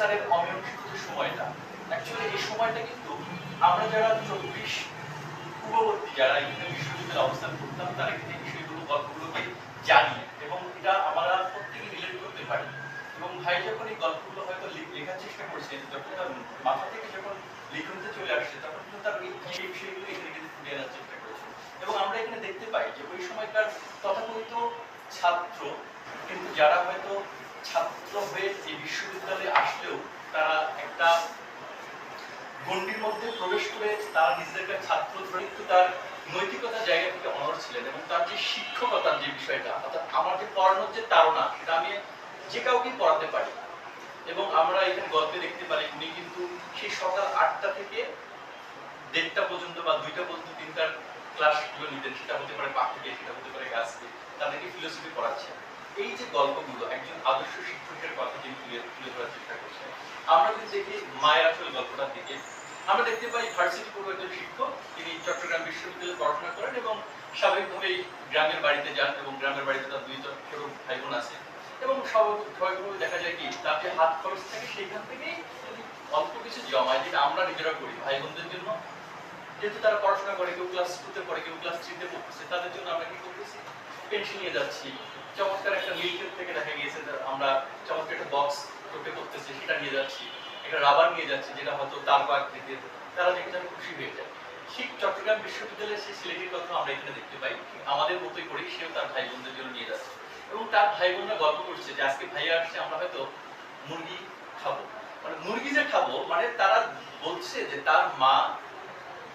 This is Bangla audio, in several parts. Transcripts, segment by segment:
স্যারের অমীমাংসিত সময়টা। অ্যাকচুয়ালি এই সময়টা কিন্তু আমরা যারা চব্বিশ পূর্ববর্তী যারা এখানে বিশ্ববিদ্যালয়ে অবস্থান করতাম, তারা কিন্তু এই বিষয়গুলো, গল্পগুলোকে জানি। এবং এটা আমরা প্রত্যেকে রিলেট করতে পারি। এবং ভাই যখন এই গল্পগুলো হয়তো লেখার চেষ্টা করছেন যখন তার মাথা থেকে যখন লিখনতে চলে আসছে, তখন কিন্তু তার এই বিষয়গুলো এখানে কিন্তু ফুটে আনার চেষ্টা করেছে। এবং আমরা এখানে দেখতে পাই যে ওই সময়কার তথাকথিত ছাত্র, কিন্তু যারা হয়তো ছাত্র হয়ে বিশ্ববিদ্যালয়ে আসলেও তারা একটা গণ্ডির মধ্যে প্রবেশ করে তারা নিজেদেরকে ছাত্র ধরে তার নৈতিকতার জায়গা থেকে অনড় ছিলেন এবং তার যে শিক্ষকতার যে বিষয়টা, অর্থাৎ আমার যে পড়ানোর যে তারা সেটা আমি যে কাউকেই পড়াতে পারি এবং আমরা এখানে গল্পে দেখতে পারি উনি কিন্তু সেই সকাল আটটা থেকে দেড়টা পর্যন্ত বা দুইটা পর্যন্ত তিনটার ক্লাসগুলো নিতেন, সেটা হতে পারে পাখিকে সেটা হতে পারে গাছকে তাদেরকে ফিলোসফি পড়াচ্ছেন। এই যে গল্পগুলো, একজন আদর্শ শিক্ষকের কথা যিনি তুলে ধরার চেষ্টা করছেন, আমরা যদি দেখি মায়ের আসলে গল্পটার দিকে। আমরা দেখতে পাই ভার্সিটি পড়ুয়া একজন শিক্ষক, তিনি চট্টগ্রাম বিশ্ববিদ্যালয়ে পড়াশোনা করেন এবং স্বাভাবিকভাবেই গ্রামের বাড়িতে যান এবং গ্রামের বাড়িতে তার দুই ছোট ভাই বোন আছে। এবং স্বাভাবিকভাবে দেখা যায় কি তার যে হাত খরচ থাকে, সেইখান থেকেই অল্প কিছু জমায়, যেটা আমরা নিজেরা করি ভাই বোনদের জন্য। যেহেতু তারা পড়াশোনা করে, কেউ ক্লাস টুতে পড়ে, কেউ ক্লাস থ্রিতে পড়তেছে, তাদের জন্য আমরা কি করতেছি? পেনশন নিয়ে যাচ্ছি। চমৎকার একটা মিল্কের থেকে দেখা গিয়েছে আমরা চমৎকার একটা বক্স টোকে করতেছি, সেটা নিয়ে যাচ্ছি। একটা রাবার নিয়ে যাচ্ছি, যেটা হয়তো তার বা আকৃতির তারা দেখে যেন খুশি হয়ে যায়। ঠিক চট্টগ্রাম বিশ্ববিদ্যালয়ের সেই ছেলেটির কথা আমরা এখানে দেখতে পাই। আমাদের মতোই করেই সেও তার ভাই বোনদের জন্য নিয়ে যাচ্ছে। এবং তার ভাই বোনরা গল্প করছে যে, আজকে ভাইয়া আসছে, আমরা হয়তো মুরগি খাব। মানে মুরগি যে খাব মানে তারা বলছে যে তার মা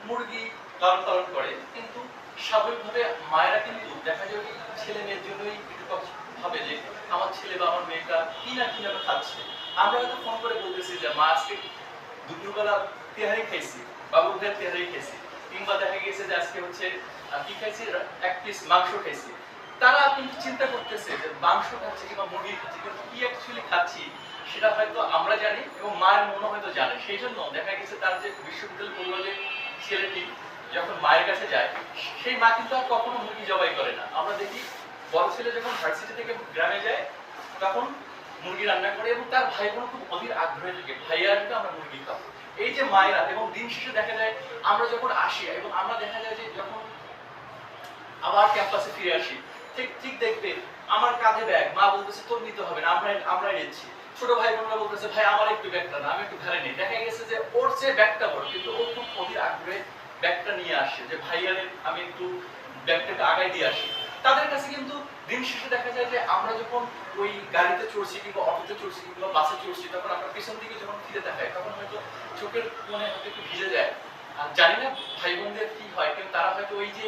মুরগি লালন পালন করে, কিন্তু স্বাভাবিকভাবে মায়েরা কিন্তু ছেলে মেয়ের জন্যই ভাবে যে আমার ছেলে বা আমার মেয়েটা কি না কি না খাচ্ছে। আমরা হয়তো ফোন করে বলতেছি যে, মা, আজকে দুপুরবেলা তেহারি খাইছি বাবুদের তেহারি খাইছি। কিংবা দেখা গেছে যে আজকে হচ্ছে কি খাইছি? এক পিস মাংস খাইছি। তারা কিন্তু চিন্তা করতেছে যে, মাংস খাচ্ছে কিংবা মুরগি খাচ্ছে কিন্তু কি অ্যাকচুয়ালি খাচ্ছি? সেটা হয়তো আমরা জানি এবং মায়ের মনে হয়তো জানে। সেই জন্য দেখা গেছে তার যে বিশ্ববিদ্যালয় যে ছেলেটি যখন মায়ের কাছে যায়, সেই মা কিন্তু আর কখনো মুরগি জবাই করে না। আমরা দেখি, বড় ছেলে যখন ভার্সিটি থেকে গ্রামে যায়, তখন মুরগি রান্না করে এবং তার ভাই বোন খুব অধীর আগ্রহে থাকে, ভাইয়া আসবে আমরা মুরগি খাব। এই যে মায়েরা, এবং দিন শেষে দেখা যায়, আমরা যখন আসি এবং আমরা দেখা যায় যে যখন আবার ক্যাম্পাসে ফিরে আসি, ঠিক ঠিক দেখবে, আমার কাঁধে ব্যাগ মা বলতেছে, তোর নিতে হবে না আমরা আমরা নিচ্ছি। ছোট ভাই বোনরা বলতেছে, ভাই, আমার একটু ব্যাগটা না আমি একটু ঘরে নেই। দেখা গেছে যে ওর যে ব্যাগটা বড়, কিন্তু ও খুব অধীর আগ্রহে ব্যাগটা নিয়ে আসে, যে ভাইয়ারে আমি একটু ব্যাগটাকে আগায় দিয়ে আসি। তাদের কাছে কিন্তু দিন শেষে দেখা যায় যে আমরা যখন ওই গাড়িতে চড়ছি কিংবা অটোতে চড়ছি কিংবা বাসে চড়ছি, তখন আমরা পিছন দিকে যখন ফিরে দেখাই, তখন হয়তো চোখের মনে হয়তো একটু ভিজে যায়। আর জানি না ভাই বোনদের কি হয়, কিন্তু তারা হয়তো ওই যে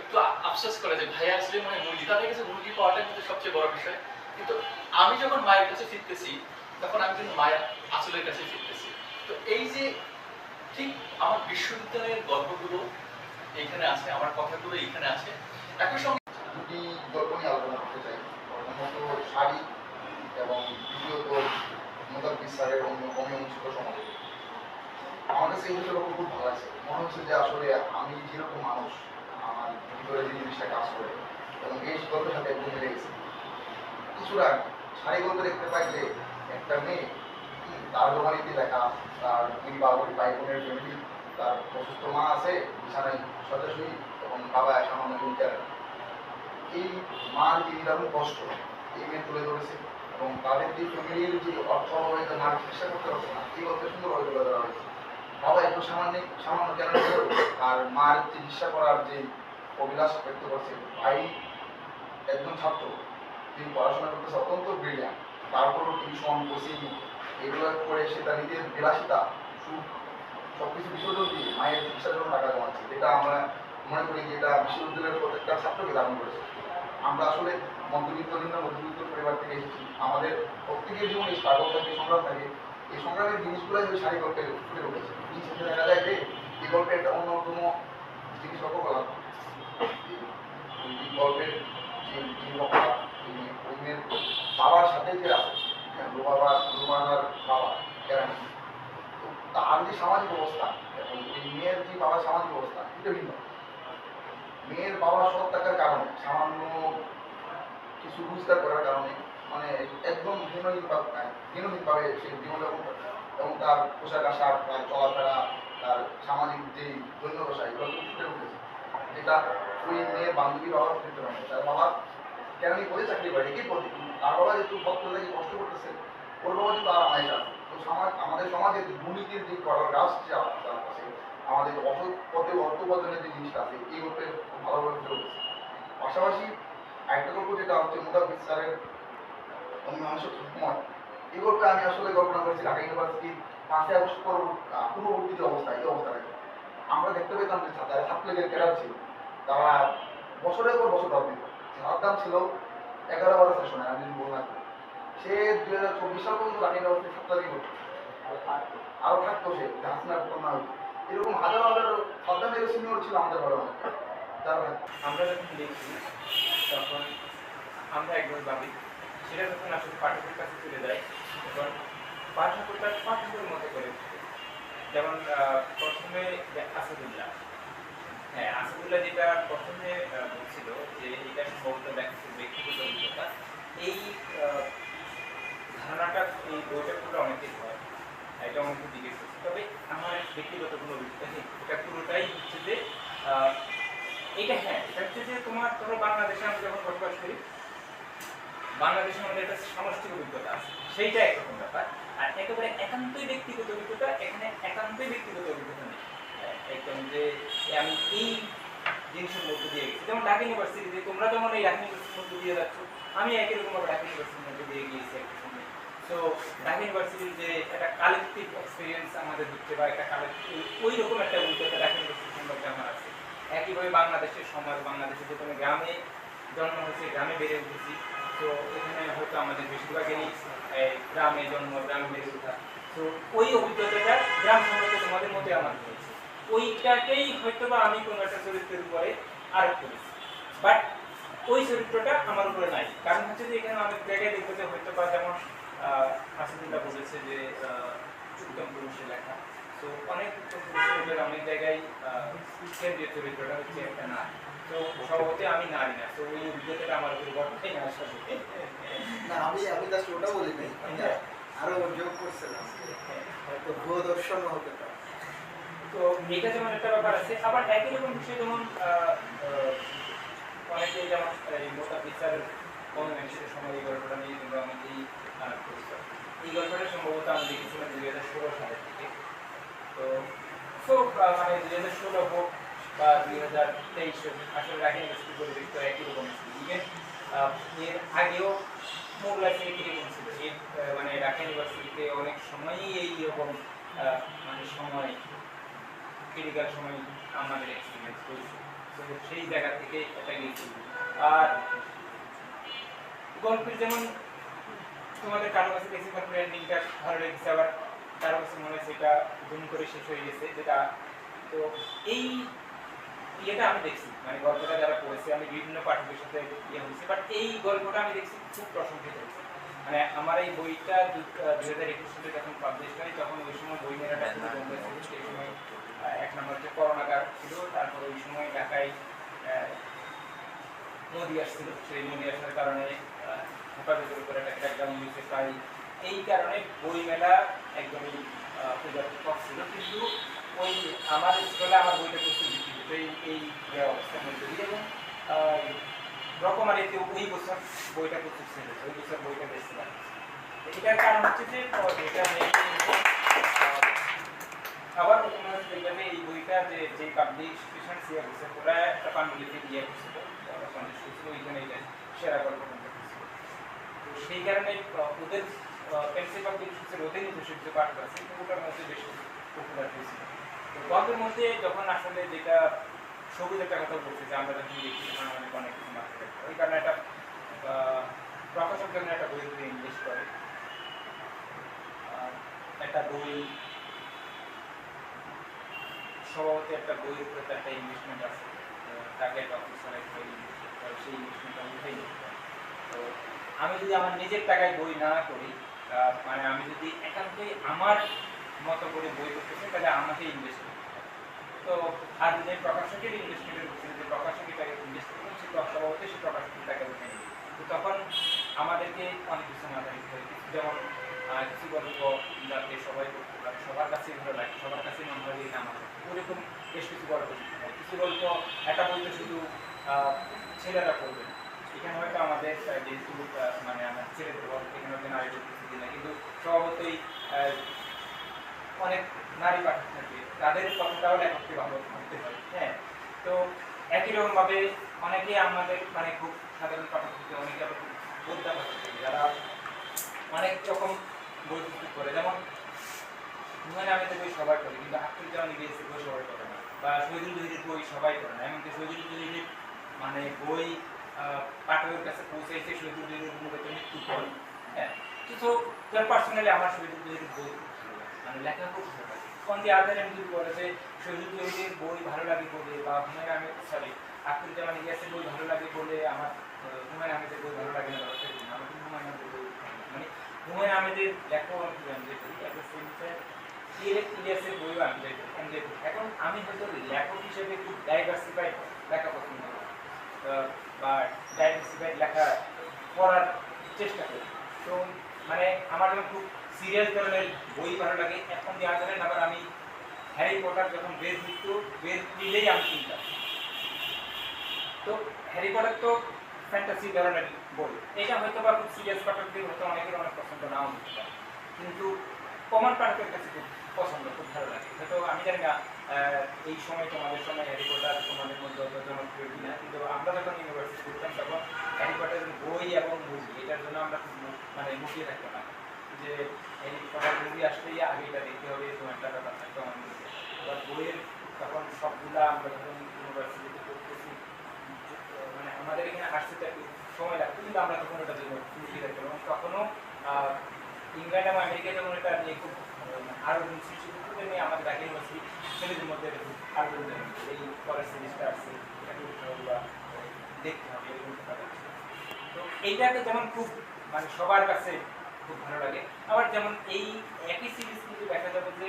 একটু আফসোস করে যে ভাই আসলে মানে মুরগি। তাদের কাছে মুরগি পাওয়াটা কিন্তু সবচেয়ে বড় বিষয়। কিন্তু আমি যখন মায়ের কাছে ফিরতেছি, তখন আমি কিন্তু মায়ের আসলের কাছে ফিরতেছি। তো এই যে আমার বিশ্ববিদ্যালয়ের গল্পগুলো এখানে আছে, আমার কথাগুলো এখানে আছে। একই সঙ্গে দুটি গল্প নিয়ে আলোচনা করতে চাই। প্রথমত শাড়ি এবং দ্বিতীয়ত মোতাব্বির স্যারের অন্য অমীমাংসিত সমাজ আমার কাছে এই দুটো খুব ভালো লাগছে। মনে হচ্ছে যে আসলে আমি যেরকম মানুষ, আমার ভিতরে যে জিনিসটা কাজ করে এবং এই গল্পের সাথে একদম মিলে গেছে। কিছুটা শাড়ি গল্প দেখতে পাই যে একটা মেয়ে তার দোকানিতে লেখা দুই বাবু ভাই বোনের ফ্যামিলি তার অসুস্থ মা আছে, বিছানায় সজাসই এবং বাবা সামান্য হুইলচেয়ার এই মার যে নিদারুণ কষ্ট, এই মেয়ে তুলে ধরেছে এবং তাদের যে ফ্যামিলির যে অর্থ হয়তো মার চিকিৎসা করতে পারছে না, এই গল্পে সুন্দরভাবে তুলে ধরা হয়েছে। বাবা একটু সামান্য সামান্য কেন আর মার চিকিৎসা করার যে অভিলাষ ব্যক্ত করছে, ভাই একজন ছাত্র, তিনি পড়াশোনা করতেছে অত্যন্ত ব্রিলিয়ান্ট তারপরও টিউশন কোচিং এগুলো করে সে তার নিজের বিলাসিতা, সুখ সব কিছু বিসর্জন দিয়ে মায়ের চিকিৎসার জন্য টাকা জমাচ্ছে, যেটা আমরা মনে করি যে এটা বিশ্ববিদ্যালয়ের প্রত্যেকটা ছাত্রকে দারুণ করেছে। আমরা আসলে মধ্যবিত্ত নিম্ন মধ্যবিত্ত পরিবার থেকে এসেছি। আমাদের প্রত্যেকের জীবনে স্ট্রাগল থাকে, সংগ্রাম থাকে। এই সংগ্রামের জিনিসগুলোই ওই শাড়ি গল্পে ফুটে উঠেছে শেষে দেখা যায় যে এই গল্পে একটা অন্যতম জিনিস লক্ষ্য করলাম এই গল্পের যে বাবার সাথে যে আছে হ্যাঁ, তার যে সামাজিক অবস্থা মেয়ের যে বাবার সামাজিক অবস্থা এটা ভিন্ন। মেয়ের বাবা সৎ কারণে সামান্য কিছু রোজগার করার কারণে মানে একদম ঘৃণহীনভাবে ঘৃণহীনভাবে সে জীবনযাপন করে এবং তার পোশাক আশাক তার চলাফেরা তার সামাজিক যে দৈন্যদশা এগুলো খুব ফুটে উঠেছে। যেটা ওই মেয়ের বান্ধবীর বাবা ফুটে পারে তার বাবা কেরানি পদে চাকরি পাই? পদে কিন্তু তার বাবা যেহেতু ভক্ত থেকে কষ্ট করতেছে। ওর বাবা কিন্তু আর আমায় আছে তো সমাজ আমাদের সমাজে দুর্নীতির যে করার গাছ যে তার কাছে আমাদের অসৎ পথে অর্থ উপার্জনের যে জিনিসটা আছে এই খুব ভালোভাবে উঠেছে পাশাপাশি একটা গল্প যেটা হচ্ছে মুদাফিজ স্যারের মানুষের সময় এই গল্পে আমি আসলে কল্পনা করেছি ঢাকা ইউনিভার্সিটির পাঁচই আহ, পূর্ববর্তী যে অবস্থা এই অবস্থাটাকে আমরা দেখতে পেতাম যে যারা ছাত্রলীগের ক্যাডার ছিল তারা বছরের পর বছর রাজনীতি করতো। যার দাম ছিল এগারো বারো সেশনে আমি বললাম। সে দুই হাজার চব্বিশ সাল পর্যন্ত ঢাকা ইউনিভার্সিটি ছাত্রলীগ করতো। আরও থাকতো সে হাসিনার ঘটনা হইতো এরকম হাজার হাজার সাদ্দামের সিনিয়র ছিল আমাদের অনেক যারা আমরা যখন লিখছি তখন আমরা একবার ভাবি, সেটা যখন আসলে পাঠকের কাছে চলে যায়, তখন পাঠক তার পাঠকের মতো করে যেমন প্রথমে আসাদুল্লাহ। হ্যাঁ আসাদুল্লাহ যেটা প্রথমে বলছিল এটা ব্যক্তিগত অভিজ্ঞতা এই ধারণাটা এই বইটা পুরো অনেকের হয়। এটা অনেকে জিজ্ঞেস করছে তবে আমার ব্যক্তিগত কোনো অভিজ্ঞতা নেই। এটা পুরোটাই হচ্ছে যে এটা হ্যাঁ এটা হচ্ছে যে তোমার ধরো বাংলাদেশে আমি যখন বসবাস করি বাংলাদেশের মধ্যে একটা সামষ্টিক অভিজ্ঞতা আছে। সেইটা একরকম ব্যাপার। আর একেবারে একান্তই ব্যক্তিগত অভিজ্ঞতা, এখানে একান্তই ব্যক্তিগত অভিজ্ঞতা নেই। একদম যে আমি এই জিনিসের মধ্যে দিয়ে গেছি। যেমন ঢাকা ইউনিভার্সিটিতে তোমরা যেমন এই ঢাকা ইউনিভার্সিটির মধ্যে দিয়ে যাচ্ছ। আমি একই রকম ঢাকা ইউনিভার্সিটির মধ্যে দিয়ে গিয়েছি একটা সময়। তো ঢাকা ইউনিভার্সিটির যে একটা কালেকটিভ এক্সপিরিয়েন্স আমাদের হচ্ছে বা একটা কালেকটিভ ওই রকম একটা অভিজ্ঞতা ঢাকা ইউনিভার্সিটি সম্পর্কে আমার আছে। একইভাবে বাংলাদেশের সমাজ বাংলাদেশে যে কোনো গ্রামে জন্ম হয়েছে, গ্রামে বেড়ে উঠেছি। তো এখানে হয়তো আমাদের বেশিরভাগেরই গ্রামে জন্ম, গ্রামে বেড়ে ওঠা। তো ওই অভিজ্ঞতাটা গ্রাম সম্পর্কে তোমাদের মধ্যে আমার হয়েছে ওইটাকেই হয়তো বা আমি কোনো একটা চরিত্রের উপরে আরোপ করেছি বাট ওই চরিত্রটা আমার উপরে নাই। কারণ হচ্ছে যে এখানে অনেক জায়গায় দেখব যে হয়তো বা যেমন হাসিদুল্লাহ বলেছে যে উত্তম পুরুষের লেখা। তো অনেক উত্তম পুরুষের অনেক জায়গায় কেন্দ্রীয় চরিত্রটা হচ্ছে একটা না তো স্বভাবতে আমি নারী না। তো ওই আমার উপরে বর্তমানে না, আসলে না, আমি আমি জাস্ট ওটা বলি নাই। আরও যোগ করছিলাম। হয়তো ভুয়ো দর্শনও হতে তো এটা যেমন একটা ব্যাপার আছে, আবার একই রকম বিষয় যেমন অনেকে যেমন, এই মোটা পিকচারের কনভেনশনের সময় এই গল্পটা নিয়ে কিন্তু অনেকেই এই গল্পটা সম্ভবত আমি দেখেছিলাম দুই হাজার ষোলো সালের থেকে তো তো মানে দুই হাজার ষোলো হোক বা দুই হাজার তেইশ আসলে রাখি ইউনিভার্সিটি পরিবেশ একই রকম ইভেন এর আগেও মোগলা থেকে কীরকম ছিল। মানে ঢাকা ইউনিভার্সিটিতে অনেক সময়ই এইরকম মানে সময় ক্রিটিক্যাল সময় আমাদের এক্সপিরিয়েন্স করেছি তো সেই জায়গা থেকে এটা গিয়েছি আর গল্পের যেমন তোমাদের কারও কাছে বেশি গল্পের এন্ডিংটা ভালো লেগেছে, আবার কারও কাছে মনে হয়েছে এটা ধুম করে শেষ হয়ে গেছে, যেটা তো এই ইয়েটা আমি দেখছি। মানে গল্পটা যারা পড়েছে, আমি বিভিন্ন পাঠকের সাথে ইয়ে হয়েছে বাট এই গল্পটা আমি দেখছি খুব প্রশংসিত হয়েছে। মানে আমার এই বইটা দুই হাজার একুশ সালে যখন পাবলিশ হয়, তখন ওই সময় বই মেলাটা খুব বন্ধ ছিল সেই সময় আহ, এক নম্বর হচ্ছে করোনা কাল ছিল তারপর ওই সময় ঢাকায় আহ, নদী আসছিল সেই নদী আসার কারণে আহ, হেফাজতের উপরে একটা ক্র্যাকডাউন হয়েছে প্রায়। এই কারণে বই মেলা একদমই আহ, ছিল। কিন্তু ওই আমার স্কুলে আমার বইটা প্রচুর বিক্রি হতো। এই এই অবস্থার মধ্যে দিয়ে এবং রকমারিতে ওই বছর বইটা প্রচুর সেল ওই বছর বইটা বেশি লাগছে এটার কারণ হচ্ছে যে এটা আবার তোমরা হচ্ছে দেখবে যে এই বইটা যে যে সিয়া করছে ওরা একটা পান্ডুলিপি দিয়ে করছিল ওরা পঞ্চাশ করছিল ওইখানে এটা সেরা গল্প তো সেই কারণে আহ, ওদের পেন্সিল পাবলিকেশনের ওদের নিজস্ব কিছু পাঠ আছে ওটার মধ্যে বেশি পপুলার হয়েছিল তো গল্পের মধ্যে যখন আসলে যেটা সবুজ একটা কথা বলছে যে আমরা দেখি অনেক কিছু মাথায় ওই কারণে একটা প্রকাশক যখন একটা বই ইংলিশ করে একটা বই স্বভাবত একটা বইয়ের উপরে একটা ইনভেস্টমেন্ট আছে। তাকে অফিসার একটা investment সেই ইনভেস্টমেন্টটা উঠেই নিতে। তো আমি যদি আমার নিজের টাকায় বই না করি মানে আমি যদি একান্তই আমার মতো করে বই করতে চাই, তাহলে আমাকে ইনভেস্ট করতে তো আর আমি প্রকাশকের ইনভেস্টমেন্টের উপরে যে প্রকাশক এটাকে ইনভেস্ট করবেন সে স্বভাবত সে প্রকাশকের টাকা উঠে নেবে তো তখন আমাদেরকে অনেক কিছু মাথায় রাখতে হয়। কিছু যেমন কিছু গল্প যাতে সবাই পড়তে পারে। সবার কাছে ভালো লাগে, সবার কাছে মনে হয় যে আমার ওরকম বেশ কিছু গল্প লিখতে হয়। কিছু গল্প একটা বইতে শুধু ছেলেরা না। এখানে হয়তো আমাদের যেহেতু মানে আমার ছেলেদের গল্প এখানে হয়তো নারীদের কিছু না, কিন্তু স্বভাবতই অনেক নারী পাঠক থাকে, তাদের কথাটাও লেখককে ভালো ভাবতে হয় হ্যাঁ। তো একই রকম ভাবে অনেকে আমাদের মানে খুব সাধারণ পাঠক থাকে অনেকে আবার বোদ্ধা পাঠক থাকে যারা অনেক রকম বই করে যেমন, হুমায়ুন আহমেদের বই সবাই করে কিন্তু আখরুল জামান ইলিয়াসের বই সবাই করে বা শহীদুল জহিরের বই সবাই করে না, এমনকি শহীদুল জহিরের মানে বই পাঠকের কাছে পৌঁছাইছে শহীদুল জহিরের মূলত মৃত্যু পর হ্যাঁ তার পার্সোনালি আমার শহীদুল জহিরের বই। মানে লেখা খুব ভালো লাগে কোন দিয়ে আদার এমনি বলে যে, শহীদুল জহিরের বই ভালো লাগে বলে বা হুমায়ুন আহমেদ সরি আখরুল জামান ইলিয়াসের বই ভালো লাগে বলে আমার হুমায়ুন আহমেদের বই ভালো লাগে না আমার হুমায়ুন আহমেদের বই। মানে হুমায়ুন আহমেদের লেখা অনেক এনজয় করি অ্যাট সেম টাইম বইও আমি এখন আমি হয়তো লেখক হিসেবে খুব ডাইভার্সিফাইড লেখা পছন্দ করি বা ডাইভার্সিফাইড লেখা পড়ার চেষ্টা করি। তো মানে আমার যখন খুব সিরিয়াস ধরনের বই ভালো লাগে, এখন দেওয়া ধরেন আবার আমি হ্যারি পটার যখন বের দিত বের দিলেই আমি কিনতাম। তো হ্যারি পটার তো ফ্যান্টাসি ধরনের বই। এটা হয়তো বা খুব সিরিয়াস পাঠকদের হয়তো অনেকের অনেক পছন্দ নাও হতে পারে। কিন্তু কমন পাঠকের কাছে খুব পছন্দ, খুব ভালো লাগে। হয়তো আমি জানি না এই সময় তোমাদের সময় হ্যারি পটার তোমাদের মধ্যে অত জনপ্রিয় কিনা, কিন্তু আমরা যখন ইউনিভার্সিটি করতাম তখন হ্যারি পটারের বই এবং মুভি এটার জন্য আমরা মানে মুখিয়ে থাকতাম না যে হ্যারি পটার মুভি আসলেই আগে এটা দেখতে হবে, এরকম একটা ব্যাপার থাকতো আমাদের। আবার বইয়ের তখন সবগুলা আমরা যখন ইউনিভার্সিটিতে পড়তেছি মানে আমাদের এখানে আসতে একটু সময় লাগতো, কিন্তু আমরা তখন ওটা জন্য মুখিয়ে থাকতাম। এবং তখনও ইংল্যান্ড এবং আমেরিকা যেমন এটা নিয়ে খুব আহ, আরও সৃষ্টি করতে নিয়ে আমাদের ঢাকা ইউনিভার্সিটি ছেলেদের মধ্যে এটা খুব আরও এই পরের সিরিজটা আসছে এটা খুব ভালো দেখতে হবে। তো এইটাকে যেমন খুব মানে সবার কাছে খুব ভালো লাগে আবার যেমন এই একই সিরিজ কিন্তু দেখা যাবে যে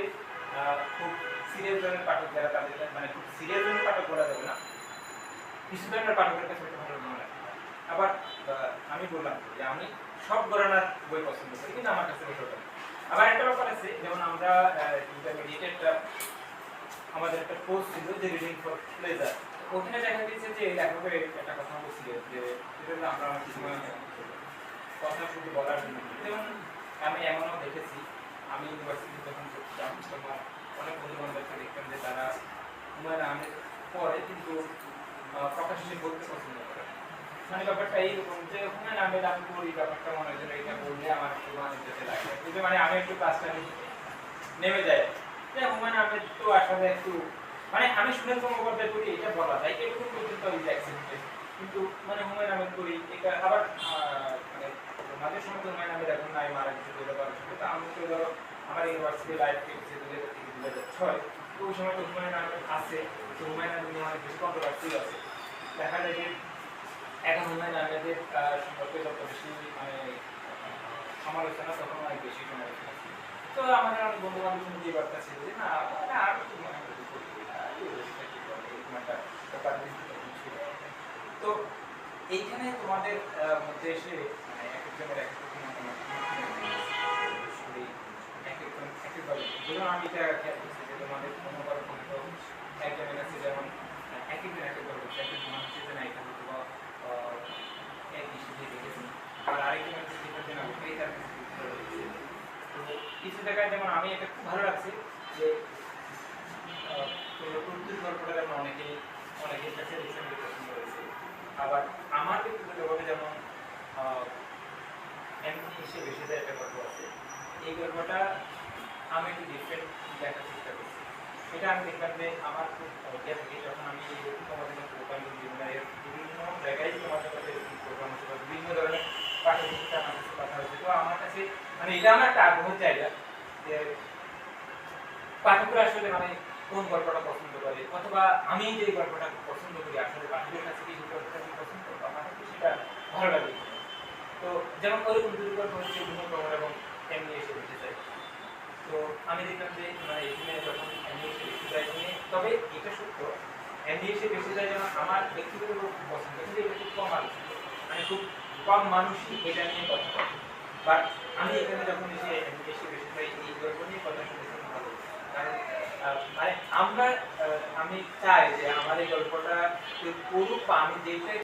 খুব সিরিয়াস ধরনের পাঠক যারা তাদের মানে খুব সিরিয়াস ধরনের পাঠক বলা যাবে না কিছু ধরনের পাঠকের কাছে ভালো মনে আবার আমি বললাম যে আমি সব ধরনের বই পছন্দ করি কিন্তু আমার কাছে ওটা লাগে। আবার একটা ব্যাপার আছে, যেমন আমরা ইন্টারমিডিয়েট একটা আমাদের একটা কোর্স ছিল যে রিডিং ফর প্লেজার ওখানে দেখা গেছে যে লেখকের একটা কথা বলছিল যে হলো আমরা অনেক সময় কথা শুধু বলার জন্য যেমন আমি এমনও দেখেছি, আমি ইউনিভার্সিটি যখন করতাম তখন অনেক বন্ধু বান্ধবকে দেখতাম যে তারা হুমায়ুন আহমেদ পড়ে, কিন্তু প্রকাশ্যে বলতে পছন্দ করে। মানে ব্যাপারটা এইরকম আহমেদ আমি পড়ি ব্যাপারটা মনে হয় এটা বললে আমার একটু মানে যেতে লাগে। কিন্তু মানে আমি একটু ক্লাসটা নেমে যাই। হুমায়ুন আহমেদ তো আসলে একটু মানে আমি সুনীল গঙ্গোপাধ্যায় করি এটা বলা যায়, এরকম পর্যন্ত আমি অ্যাকসেপ্টেড কিন্তু মানে হুমায়ুন আহমেদ করি, এটা আবার মানে মাঝে সময় তো হুমায়ুন আহমেদ এখন নাই, মারা গেছে দু হাজার তো আমি তো ধরো আমার ইউনিভার্সিটি লাইফ কেটেছে দু হাজার থেকে দু হাজার ছয়। তো ওই সময় তো হুমায়ুন আহমেদ আছে, তো হুমায়ুন আহমেদ অনেক বেশি কন্ট্রোভার্সি আছে। দেখা যায় যে এখন আহমেদের আহ, সম্পর্কে যত বেশি মানে সমালোচনা তখন অনেক বেশি সমালোচনা তো আমাদের অনেক বন্ধু বান্ধব শুনে যে বার্তা ছিল যে না মানে আর মনে হয় কি করে, তখন ছিল। তো এইখানে তোমাদের মধ্যে এসে মানে এক একজনের এক এক এক এক যেমন আমি এটা খেয়াল করছি যে তোমাদের কোনো কারও হয়তো একজনের কাছে যেমন এক একজন এক একভাবে বলছে একজন মনে আহ, আর লেগেছে। তো কিছু যেমন আমি এটা খুব ভালো লাগছে যে প্রত্যেক গল্পটা যেমন অনেকেই অনেকের কাছে পছন্দ হয়েছে আবার আমার ব্যক্তিগতভাবে যেমন এমনি যায় একটা গল্প আছে এই গল্পটা আমি একটু ডিফারেন্ট দেখার চেষ্টা করছি এটা আমি দেখলাম যে আমার খুব যখন আমি তোমাদের প্রোগ্রাম বিভিন্ন বিভিন্ন জায়গায় তোমাদের সাথে প্রোগ্রাম হচ্ছে বিভিন্ন ধরনের পাঠ্যপুস্তকে আমার কাছে কথা হয়েছে তো আমার কাছে মানে এটা আমার একটা আগ্রহের জায়গা যে পাঠকরা আসলে মানে কোন গল্পটা পছন্দ করে, অথবা আমি যে গল্পটা পছন্দ করি, আসলে পাঠকের কাছে কি গল্পটা আমি পছন্দ করি বা পাঠকের সেটা ভালো লাগে। তো যেমন ওরকম দুটো গল্প হচ্ছে প্রমাণ এবং এমনি এসে বেঁচে যায় তো আমি দেখলাম যে মানে এখানে যখন নিয়ে, তবে এটা সত্য বেঁচে যায় যেমন আমার ব্যক্তিগত পছন্দ কিন্তু এটা খুব কম আলোচিত মানে খুব কম মানুষই এটা নিয়ে কথা বলে। বাট আমি এখানে যখন এসে বেশি ভাই এই গল্প নিয়ে কথা শুনেছি ভালো কারণ মানে আমরা আমি চাই যে আমার এই গল্পটা কেউ পড়ুক বা আমি যেটাই